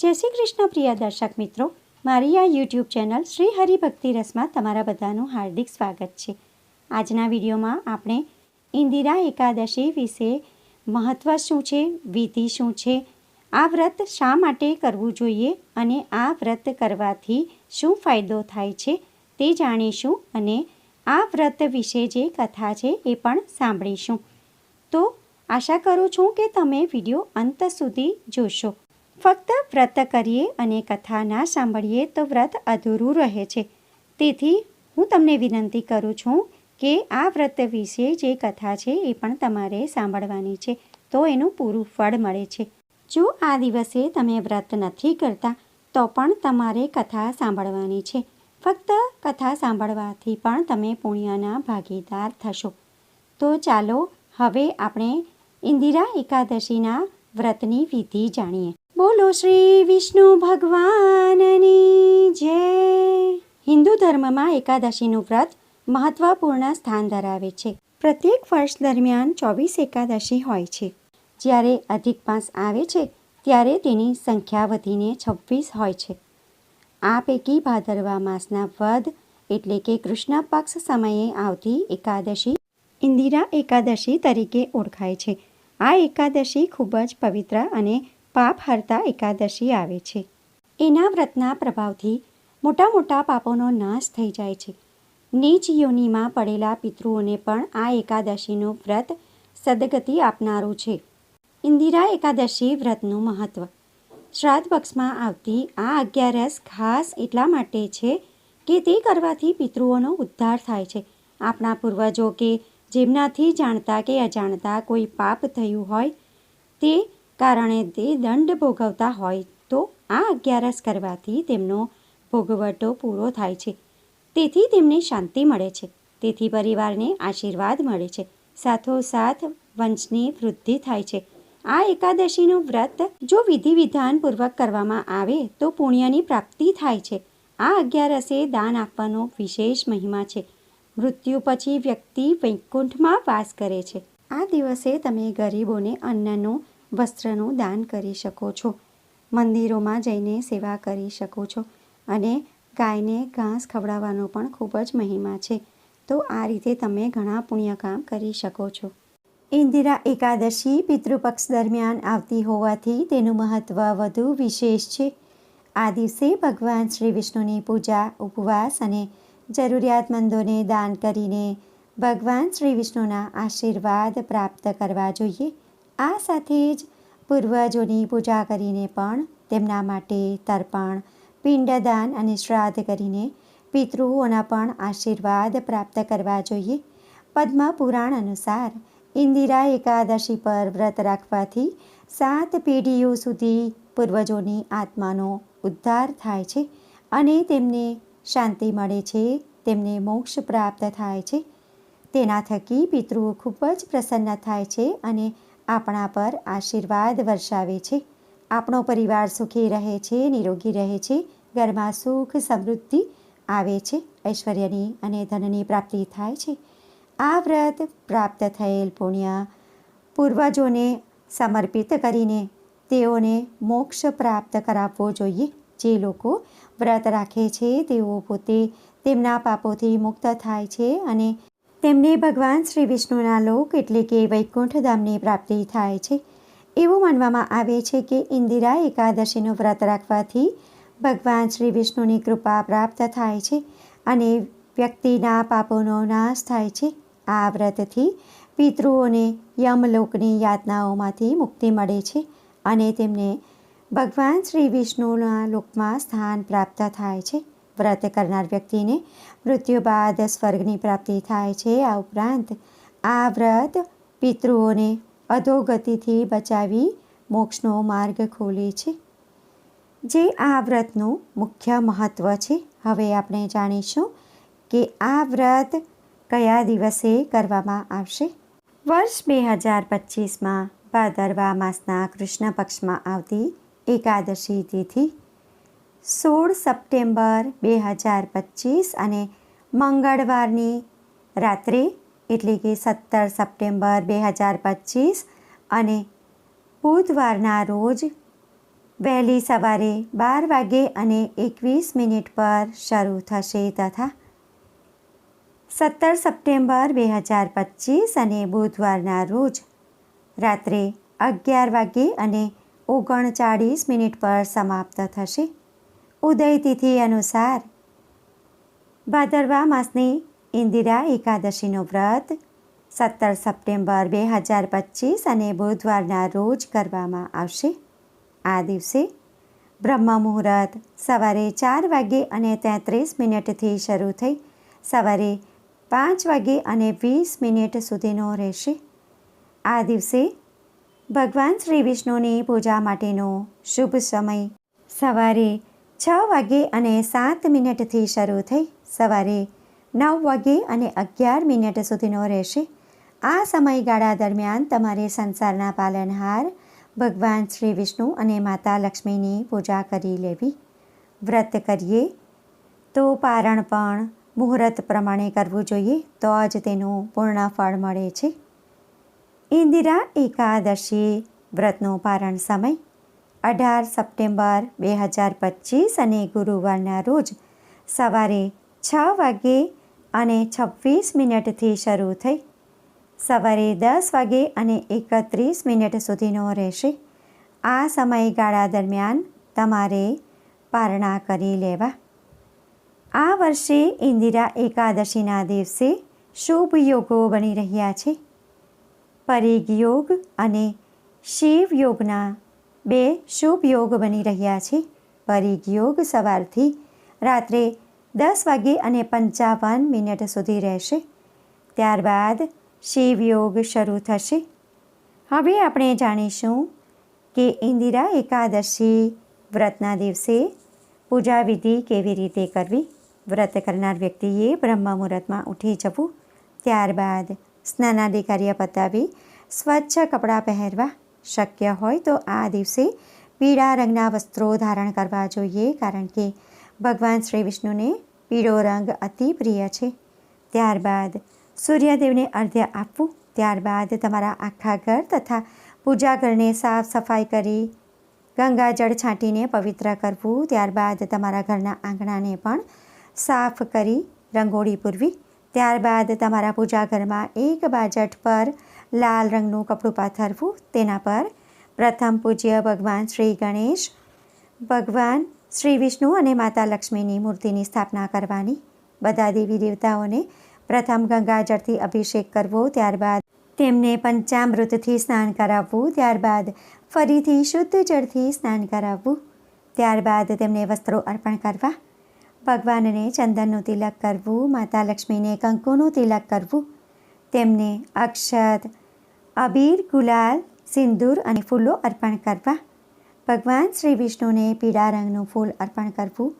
જય શ્રી કૃષ્ણ પ્રિય દર્શક મિત્રો. મારી આ યુટ્યુબ ચેનલ શ્રી હરિભક્તિ રસમાં તમારા બધાનું હાર્દિક સ્વાગત છે. આજના વિડીયોમાં આપણે ઇન્દિરા એકાદશી વિશે મહત્ત્વ શું છે, વિધિ શું છે, આ વ્રત શા માટે કરવું જોઈએ અને આ વ્રત કરવાથી શું ફાયદો થાય છે તે જાણીશું અને આ વ્રત વિશે જે કથા છે એ પણ સાંભળીશું. તો આશા કરું છું કે તમે વીડિયો અંત સુધી જોશો. ફક્ત વ્રત કરીએ અને કથા ના સાંભળીએ તો વ્રત અધૂરું રહે છે. તેથી હું તમને વિનંતી કરું છું કે આ વ્રત વિશે જે કથા છે એ પણ તમારે સાંભળવાની છે, તો એનું પૂરું ફળ મળે છે. જો આ દિવસે તમે વ્રત નથી કરતા, તો પણ તમારે કથા સાંભળવાની છે. ફક્ત કથા સાંભળવાથી પણ તમે પુણ્યના ભાગીદાર થશો. તો ચાલો, હવે આપણે ઇન્દિરા એકાદશીના વ્રતની વિધિ જાણીએ. બોલો શ્રી વિષ્ણુ ભગવાનની જય. હિન્દુ ધર્મમાં એકાદશીનું વ્રત મહત્વપૂર્ણ સ્થાન ધરાવે છે. પ્રત્યેક વર્ષ દરમિયાન ચોવીસ એકાદશી હોય છે. જ્યારે અધિક માસ આવે છે, ત્યારે તેની સંખ્યા વધીને છવ્વીસ હોય છે. આ પૈકી ભાદરવા માસના વધ એટલે કે કૃષ્ણ પક્ષ સમયે આવતી એકાદશી ઇન્દિરા એકાદશી તરીકે ઓળખાય છે. આ એકાદશી ખૂબ જ પવિત્ર અને પાપ હરતા એકાદશી આવે છે. એના વ્રતના પ્રભાવથી મોટા મોટા પાપોનો નાશ થઈ જાય છે. નીચ યોનિમાં પડેલા પિતૃઓને પણ આ એકાદશીનું વ્રત સદગતિ આપનારું છે. ઇન્દિરા એકાદશી વ્રતનું મહત્ત્વ શ્રાદ્ધ પક્ષમાં આવતી આ અગિયારસ ખાસ એટલા માટે છે કે તે કરવાથી પિતૃઓનો ઉદ્ધાર થાય છે. આપણા પૂર્વજો કે જેમનાથી જાણતા કે અજાણતા કોઈ પાપ થયું હોય તે કારણે તે દંડ ભોગવતા હોય તો આ અગિયારસ કરવાથી તેમનો ભોગવટો પૂરો થાય છે. તેથી તેમને શાંતિ મળે છે. તેથી પરિવારને આશીર્વાદ મળે છે. સાથોસાથ વંશની વૃદ્ધિ થાય છે. આ એકાદશીનું વ્રત જો વિધિ વિધાનપૂર્વક કરવામાં આવે તો પુણ્યની પ્રાપ્તિ થાય છે. આ અગિયારસે દાન આપવાનો વિશેષ મહિમા છે. મૃત્યુ પછી વ્યક્તિ વૈકુંઠમાં વાસ કરે છે. આ દિવસે તમે ગરીબોને અન્નનું વસ્ત્રનું દાન કરી શકો છો. મંદિરોમાં જઈને સેવા કરી શકો છો અને ગાયને ઘાસ ખવડાવવાનો પણ ખૂબ જ મહિમા છે. તો આ રીતે તમે ઘણા પુણ્યકામ કરી શકો છો. ઇન્દિરા એકાદશી પિતૃપક્ષ દરમિયાન આવતી હોવાથી તેનું મહત્ત્વ વધુ વિશેષ છે. આ દિવસે ભગવાન શ્રી વિષ્ણુની પૂજા, ઉપવાસ અને જરૂરિયાતમંદોને દાન કરીને ભગવાન શ્રી વિષ્ણુના આશીર્વાદ પ્રાપ્ત કરવા જોઈએ. આ સાથે જ પૂર્વજોની પૂજા કરીને પણ તેમના માટે તર્પણ, પિંડદાન અને શ્રાદ્ધ કરીને પિતૃઓના પણ આશીર્વાદ પ્રાપ્ત કરવા જોઈએ. પદ્મ પુરાણ અનુસાર ઇન્દિરા એકાદશી પર વ્રત રાખવાથી સાત પેઢીઓ સુધી પૂર્વજોની આત્માનો ઉદ્ધાર થાય છે અને તેમને શાંતિ મળે છે, તેમને મોક્ષ પ્રાપ્ત થાય છે. તેના થકી પિતૃઓ ખૂબ જ પ્રસન્ન થાય છે અને આપણા પર આશીર્વાદ વર્ષાવે છે. આપણો પરિવાર સુખી રહે છે, નિરોગી રહે છે, ઘરમાં સુખ સમૃદ્ધિ આવે છે, ઐશ્વર્યની અને ધનની પ્રાપ્તિ થાય છે. આ વ્રત પ્રાપ્ત થયેલ પુણ્ય પૂર્વજોને સમર્પિત કરીને તેઓને મોક્ષ પ્રાપ્ત કરાવવો જોઈએ. જે લોકો વ્રત રાખે છે, તેઓ પોતે તેમના પાપોથી મુક્ત થાય છે અને તેમને ભગવાન શ્રી વિષ્ણુના લોક એટલે કે વૈકુંઠ ધામની પ્રાપ્તિ થાય છે. એવું માનવામાં આવે છે કે ઇન્દિરા એકાદશીનું વ્રત રાખવાથી ભગવાન શ્રી વિષ્ણુની કૃપા પ્રાપ્ત થાય છે અને વ્યક્તિના પાપોનો નાશ થાય છે. આ વ્રતથી પિતૃઓને યમલોકની યાતનાઓમાંથી મુક્તિ મળે છે અને તેમને ભગવાન શ્રી વિષ્ણુના લોકમાં સ્થાન પ્રાપ્ત થાય છે. વ્રત કરનાર વ્યક્તિને મૃત્યુ બાદ સ્વર્ગની પ્રાપ્તિ થાય છે. આ ઉપરાંત આ વ્રત પિતૃઓને અધોગતિથી બચાવી મોક્ષનો માર્ગ ખોલે છે. જે આ વ્રતનું મુખ્ય મહત્ત્વ છે. હવે આપણે જાણીશું કે આ વ્રત કયા દિવસે કરવામાં આવશે. વર્ષ બે હજાર પચીસમાં ભાદરવા માસના કૃષ્ણ પક્ષમાં આવતી એકાદશી તિથિ સોળ સપ્ટેમ્બર બે હજાર પચીસ અને મંગળવારની રાત્રે, એટલે કે સત્તર સપ્ટેમ્બર બે હજાર પચીસ અને બુધવારના રોજ વહેલી સવારે બાર વાગે અને એકવીસ મિનિટ પર શરૂ થશે તથા સત્તર સપ્ટેમ્બર બે હજાર પચીસ અને બુધવારના રોજ રાત્રે અગિયાર વાગે અને ઓગણચાળીસ મિનિટ પર સમાપ્ત થશે. ઉદય તિથિ અનુસાર. ભાદરવા માસની ઇન્દિરા એકાદશીનું વ્રત સત્તર સપ્ટેમ્બર બે હજાર પચીસ અને બુધવારના રોજ કરવામાં આવશે. આ દિવસે બ્રહ્મ મુહૂર્ત સવારે ચાર વાગે અને તેત્રીસ મિનિટથી શરૂ થઈ સવારે પાંચ વાગે અને વીસ મિનિટ સુધીનો રહેશે. આ દિવસે ભગવાન શ્રી વિષ્ણુની પૂજા માટેનો શુભ સમય સવારે છ વાગે અને સાત મિનિટથી શરૂ થઈ સવારે નવ વાગે અને અગિયાર મિનિટ સુધીનો રહેશે. આ સમયગાળા દરમિયાન તમારે સંસારના પાલનહાર ભગવાન શ્રી વિષ્ણુ અને માતા લક્ષ્મીની પૂજા કરી લેવી. વ્રત કરીએ તો પારણ પણ મુહૂર્ત પ્રમાણે કરવું જોઈએ તો જ તેનું પૂર્ણ ફળ મળે છે. ઇન્દિરા એકાદશી વ્રતનો પારણ સમય અઢાર સપ્ટેમ્બર બે હજાર પચીસ અને ગુરુવારના રોજ સવારે છ વાગે અને છવ્વીસ મિનિટથી શરૂ થઈ. સવારે દસ વાગે અને એકત્રીસ મિનિટ સુધીનો રહેશે. આ સમયગાળા દરમિયાન તમારે પારણા કરી લેવા. આ વર્ષે ઇન્દિરા એકાદશીના દિવસે શુભ યોગો બની રહ્યા છે. પરિગ યોગ અને શિવ યોગના બે શુભ યોગ બની રહ્યા છે. પરિઘ યોગ સવારથી રાત્રે દસ વાગે અને પંચાવન મિનિટ સુધી રહેશે. ત્યારબાદ શિવ યોગ શરૂ થશે. હવે આપણે જાણીશું કે ઇન્દિરા એકાદશી વ્રતના દિવસે પૂજા વિધિ કેવી રીતે કરવી? વ્રત કરનાર વ્યક્તિએ બ્રહ્મ મુહૂર્તમાં ઉઠી જવું. ત્યારબાદ સ્નાનાદિ કાર્ય પતાવી સ્વચ્છ કપડાં પહેરવા. શક્ય હોય તો આ દિવસે પીળા રંગના વસ્ત્રો ધારણ કરવા જોઈએ, કારણ કે ભગવાન શ્રી વિષ્ણુને પીળો રંગ અતિ પ્રિય છે. ત્યારબાદ સૂર્યદેવને અર્ધ્ય આપવું, ત્યારબાદ તમારા આખા ઘર તથા પૂજા ઘરને સાફ સફાઈ કરી ગંગાજળ છાંટીને પવિત્ર કરવું, ત્યારબાદ તમારા ઘરના આંગણાને પણ સાફ કરી રંગોળી પૂરવી, ત્યારબાદ તમારા પૂજા ઘરમાં એક બાજટ પર લાલ રંગનું કપડું પાથરવું, તેના પર પ્રથમ પૂજ્ય ભગવાન શ્રી ગણેશ, ભગવાન શ્રી વિષ્ણુ અને માતા લક્ષ્મીની મૂર્તિની સ્થાપના કરવાની. બધા દેવી દેવતાઓને પ્રથમ ગંગાજળથી અભિષેક કરવો, ત્યારબાદ તેમને પંચામૃતથી સ્નાન કરાવવું, ત્યારબાદ ફરીથી શુદ્ધ જળથી સ્નાન કરાવવું, ત્યારબાદ તેમને વસ્ત્રો અર્પણ કરવા, ભગવાનને ચંદનનું તિલક કરવું, માતા લક્ષ્મીને કંકુનું તિલક કરવું, તેમને અક્ષત અબીર ગુલાલ સિંદૂર અને ફૂલો અર્પણ કરવા ભગવાન શ્રી વિષ્ણુને પીળા રંગનું ફૂલ અર્પણ કરવું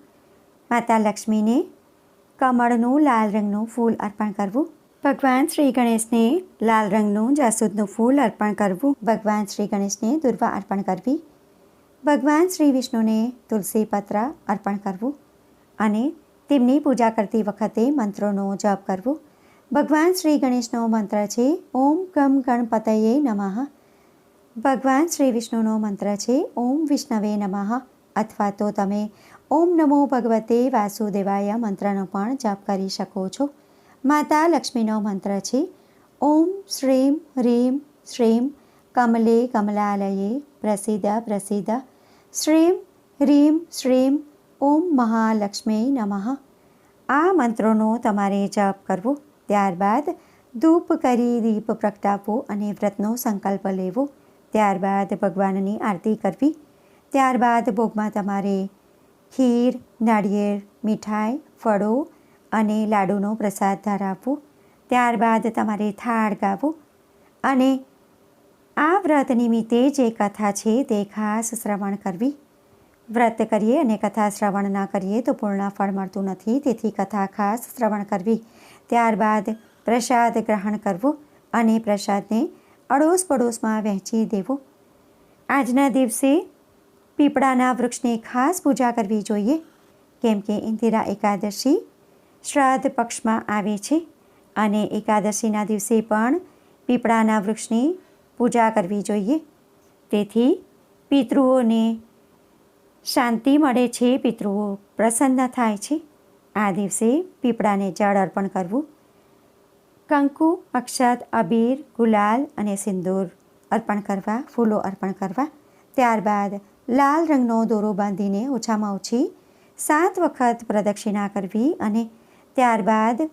માતા લક્ષ્મીને કમળનું લાલ રંગનું ફૂલ અર્પણ કરવું ભગવાન શ્રી ગણેશને લાલ રંગનું જાસૂદનું ફૂલ અર્પણ કરવું ભગવાન શ્રી ગણેશને દુર્વા અર્પણ કરવી ભગવાન શ્રી વિષ્ણુને તુલસી પત્ર અર્પણ કરવું અને તેમની પૂજા કરતી વખતે મંત્રોનો જપ કરવો ભગવાન શ્રી ગણેશનો મંત્ર છે, ઓમ ગમ ગણપતયે નમઃ. ભગવાન શ્રી વિષ્ણુનો મંત્ર છે, ઓમ વિષ્ણવે નમઃ. અથવા તો તમે ઓમ નમો ભગવતે વાસુદેવાય મંત્રનો પણ જપ કરી શકો છો. માતા લક્ષ્મીનો મંત્ર છે, ઓમ શ્રીમ હ્રીમ શ્રીમ કમલે કમલાલયે પ્રસિદ્ધ પ્રસિદ્ધ. શ્રીમ હ્રીમ શ્રીમ ઓમ મહાલક્ષ્મી નમઃ. આ મંત્રોનો તમારે જપ કરવો. ત્યારબાદ ધૂપ કરી, દીપ પ્રગટાવવો અને વ્રતનો સંકલ્પ લેવો. ત્યારબાદ ભગવાનની આરતી કરવી. ત્યારબાદ ભોગમાં તમારે ખીર, નાળિયેર, મીઠાઈ, ફળો અને લાડુનો પ્રસાદ ધરાવવો. ત્યારબાદ તમારે થાળ ગાવો. અને આ વ્રત નિમિત્તે જે કથા છે તે ખાસ શ્રવણ કરવી. વ્રત કરીએ અને કથા શ્રવણ ના કરીએ તો પૂર્ણ ફળ મળતું નથી. તેથી કથા ખાસ શ્રવણ કરવી. ત્યારબાદ પ્રસાદ ગ્રહણ કરવો અને પ્રસાદને અડોશ પડોશમાં વહેંચી દેવો. આજના દિવસે પીપળાના વૃક્ષની ખાસ પૂજા કરવી જોઈએ. કેમ કે ઇન્દિરા એકાદશી શ્રાદ્ધ પક્ષમાં આવે છે અને એકાદશીના દિવસે પણ પીપળાના વૃક્ષની પૂજા કરવી જોઈએ. તેથી પિતૃઓને શાંતિ મળે છે, પિતૃઓ. પ્રસન્ન થાય છે. આ દિવસે પીપળાને જળ અર્પણ કરવું. કંકુ, અક્ષત, અબીર, ગુલાલ અને સિંદૂર અર્પણ કરવા, ફૂલો અર્પણ કરવા. ત્યારબાદ લાલ રંગનો દોરો બાંધીને ઓછામાં ઓછી સાત વખત પ્રદક્ષિણા કરવી અને ત્યારબાદ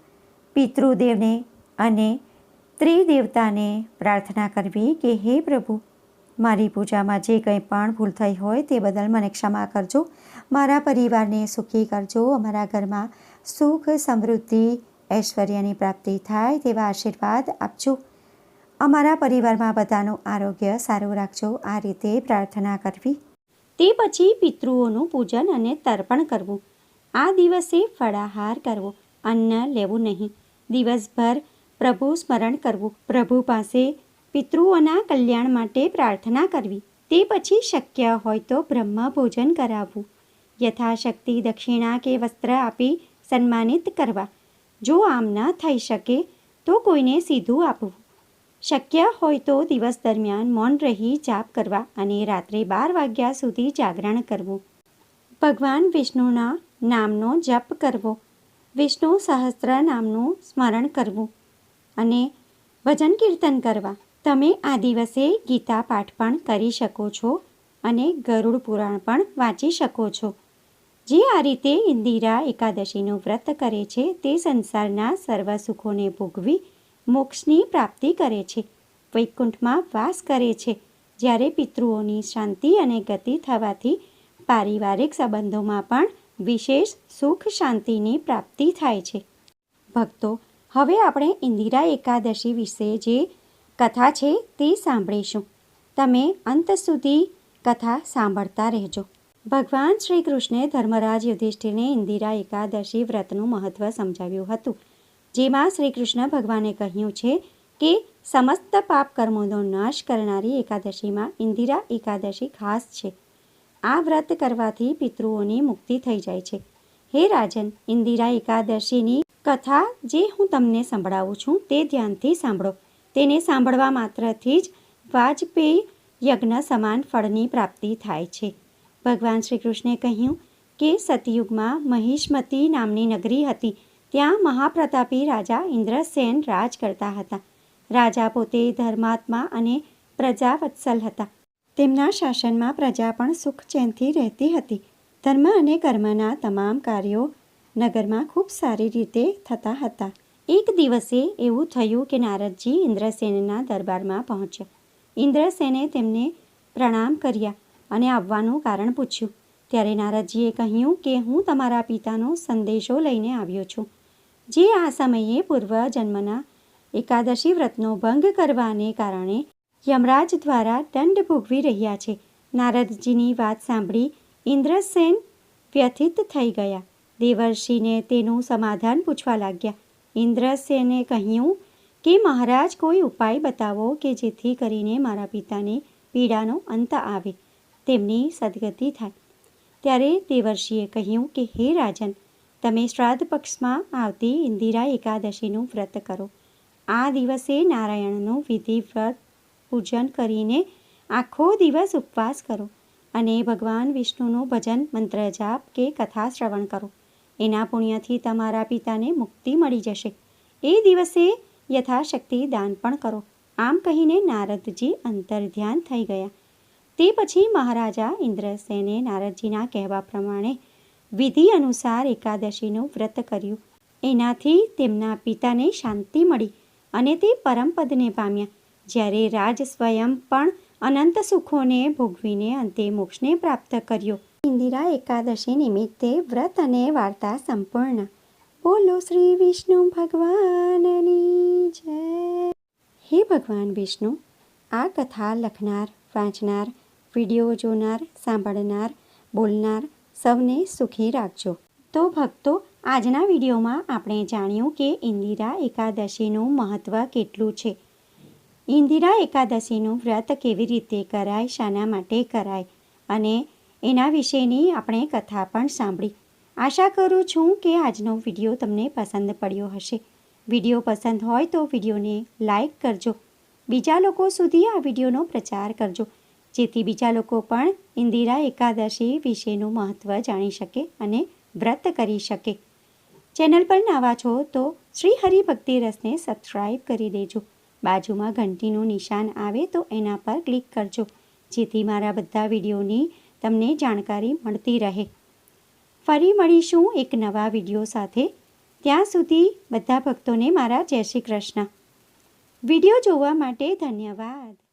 પિતૃદેવને અને ત્રિદેવતાને પ્રાર્થના કરવી કે, હે પ્રભુ મારી પૂજામાં જે કંઈ પણ ભૂલ થઈ હોય તે બદલ મને ક્ષમા કરજો. મારા પરિવારને સુખી કરજો. અમારા ઘરમાં સુખ, સમૃદ્ધિ, ઐશ્વર્યની પ્રાપ્તિ થાય તેવા આશીર્વાદ આપજો. અમારા પરિવારમાં બધાનું આરોગ્ય સારું રાખજો. આ રીતે પ્રાર્થના કરવી. તે પછી પિતૃઓનું પૂજન અને તર્પણ કરવું. આ દિવસે ફળાહાર કરવો. અન્ન લેવું નહીં. દિવસભર પ્રભુ સ્મરણ કરવું. પ્રભુ પાસે પિતૃઓના કલ્યાણ માટે પ્રાર્થના કરવી. તે પછી શક્ય હોય તો બ્રહ્મ ભોજન કરાવવું. યથાશક્તિ દક્ષિણા કે વસ્ત્ર આપી સન્માનિત કરવા. જો આમ ન થઈ શકે, તો કોઈને સીધું આપવું. શક્ય હોય તો દિવસ દરમિયાન મૌન રહી જાપ કરવા અને રાત્રે બાર વાગ્યા સુધી જાગરણ કરવું. ભગવાન વિષ્ણુના નામનો જપ કરવો. વિષ્ણુ સહસ્ત્ર નામનું સ્મરણ કરવું અને ભજન કીર્તન કરવા. તમે આ દિવસે ગીતા પાઠ પણ કરી શકો છો અને ગરુડ પુરાણ પણ વાંચી શકો છો. જે આ રીતે ઇન્દિરા એકાદશીનું વ્રત કરે છે, તે સંસારના સર્વ સુખોને ભોગવી મોક્ષની પ્રાપ્તિ કરે છે. વૈકુંઠમાં વાસ કરે છે. જ્યારે પિતૃઓની શાંતિ અને ગતિ થવાથી પારિવારિક સંબંધોમાં પણ વિશેષ સુખ શાંતિની પ્રાપ્તિ થાય છે. ભક્તો, હવે આપણે ઇન્દિરા એકાદશી વિશે જે કથા છે તે સાંભળીશું. તમે અંત સુધી કથા સાંભળતા રહેજો. ભગવાન શ્રી કૃષ્ણે ધર્મરાજ યુધિષ્ઠિરને ઇન્દિરા એકાદશી વ્રતનું મહત્ત્વ સમજાવ્યું હતું. જેમાં શ્રી કૃષ્ણ ભગવાને કહ્યું છે કે, સમસ્ત પાપ કર્મોનો નાશ કરનારી એકાદશીમાં ઇન્દિરા એકાદશી ખાસ છે. આ વ્રત કરવાથી પિતૃઓની મુક્તિ થઈ જાય છે. હે રાજન, ઇન્દિરા એકાદશીની કથા જે હું તમને સંભળાવું છું તે ધ્યાનથી સાંભળો. તેને સાંભળવા માત્રથી જ વાજપેયી યજ્ઞ સમાન ફળની પ્રાપ્તિ થાય છે. ભગવાન શ્રી કૃષ્ણે કહ્યું કે સતયુગમાં મહિષ્મતી નામની નગરી હતી. ત્યાં મહાપ્રતાપી રાજા ઇન્દ્રસેન રાજ કરતા હતા. રાજા પોતે ધર્માત્મા અને પ્રજાવત્સલ હતા. તેમના શાસનમાં પ્રજા પણ સુખચેનથી રહેતી હતી. ધર્મ અને કર્મના તમામ કાર્યો નગરમાં ખૂબ સારી રીતે થતા હતા. એક દિવસે એવું થયું કે નારદજી ઇન્દ્રસેનના દરબારમાં પહોંચ્યા. ઇન્દ્રસેને તેમને પ્રણામ કર્યા અને આવવાનું કારણ પૂછ્યું. ત્યારે નારદજીએ કહ્યું કે હું તમારા પિતાનો સંદેશો લઈને આવ્યો છું. જે આ સમયે પૂર્વ જન્મના એકાદશી વ્રતનો ભંગ કરવાને કારણે યમરાજ દ્વારા દંડ ભોગવી રહ્યા છે. નારદજીની વાત સાંભળી ઇન્દ્રસેન વ્યથિત થઈ ગયા. દેવર્ષિને તેનું સમાધાન પૂછવા લાગ્યા. ઇન્દ્રસેને કહ્યું કે, મહારાજ, કોઈ ઉપાય બતાવો કે જેથી કરીને મારા પિતાને પીડાનો અંત આવે, તેમની સદગતિ થાય. ત્યારે દેવર્ષિએ કહ્યું કે, હે રાજન, તમે શ્રાદ્ધ પક્ષમાં આવતી ઇન્દિરા એકાદશીનું વ્રત કરો. આ દિવસે નારાયણનું વિધિવ્રત પૂજન કરીને આખો દિવસ ઉપવાસ કરો અને ભગવાન વિષ્ણુનું ભજન મંત્ર જાપ કે કથા શ્રવણ કરો. એના પુણ્યથી તમારા પિતાને મુક્તિ મળી જશે. એ દિવસે યથાશક્તિ દાન પણ કરો. આમ કહીને નારદજી અંતર ધ્યાન થઈ ગયા. તે પછી મહારાજા ઇન્દ્રસેને નારદજીના કહેવા પ્રમાણે વિધિ અનુસાર એકાદશીનું વ્રત કર્યું. એનાથી તેમના પિતાને શાંતિ મળી અને તે પરમપદને પામ્યા. જ્યારે રાજ સ્વયં પણ અનંત સુખોને ભોગવીને અંતે મોક્ષને પ્રાપ્ત કર્યો. ઇન્દિરા એકાદશી નિમિત્તે વ્રત અને વાર્તા સંપૂર્ણ. બોલો શ્રી વિષ્ણુ ભગવાનની જય. હે ભગવાન વિષ્ણુ, આ કથા લખનાર, વાંચનાર, વીડિયો જોનાર, સાંભળનાર, બોલનાર સૌને સુખી રાખજો. તો ભક્તો, આજના વિડીયોમાં આપણે જાણ્યું કે ઇન્દિરા એકાદશીનું મહત્ત્વ કેટલું છે. ઇન્દિરા એકાદશીનું વ્રત કેવી રીતે કરાય, શાના માટે કરાય અને એના વિશેની આપણે કથા પણ સાંભળી. આશા કરું છું કે આજનો વીડિયો તમને પસંદ પડ્યો હશે. વીડિયો પસંદ હોય તો વિડીયોને લાઈક કરજો. બીજા લોકો સુધી આ વિડીયોનો પ્રચાર કરજો, જેથી બીજા લોકો પણ ઇન્દિરા એકાદશી વિશેનું મહત્ત્વ જાણી શકે અને વ્રત કરી શકે. ચેનલ પર નવા છો તો શ્રી હરિભક્તિ રસને સબસ્ક્રાઈબ કરી દેજો. બાજુમાં ઘંટીનું નિશાન આવે તો એના પર ક્લિક કરજો, જેથી મારા બધા વિડીયોની તમને જાણકારી મળતી રહે. ફરી મળીશું એક નવા વીડિયો સાથે. ત્યાં સુધી બધા ભક્તોને મારા જય શ્રી કૃષ્ણ. વીડિયો જોવા માટે ધન્યવાદ.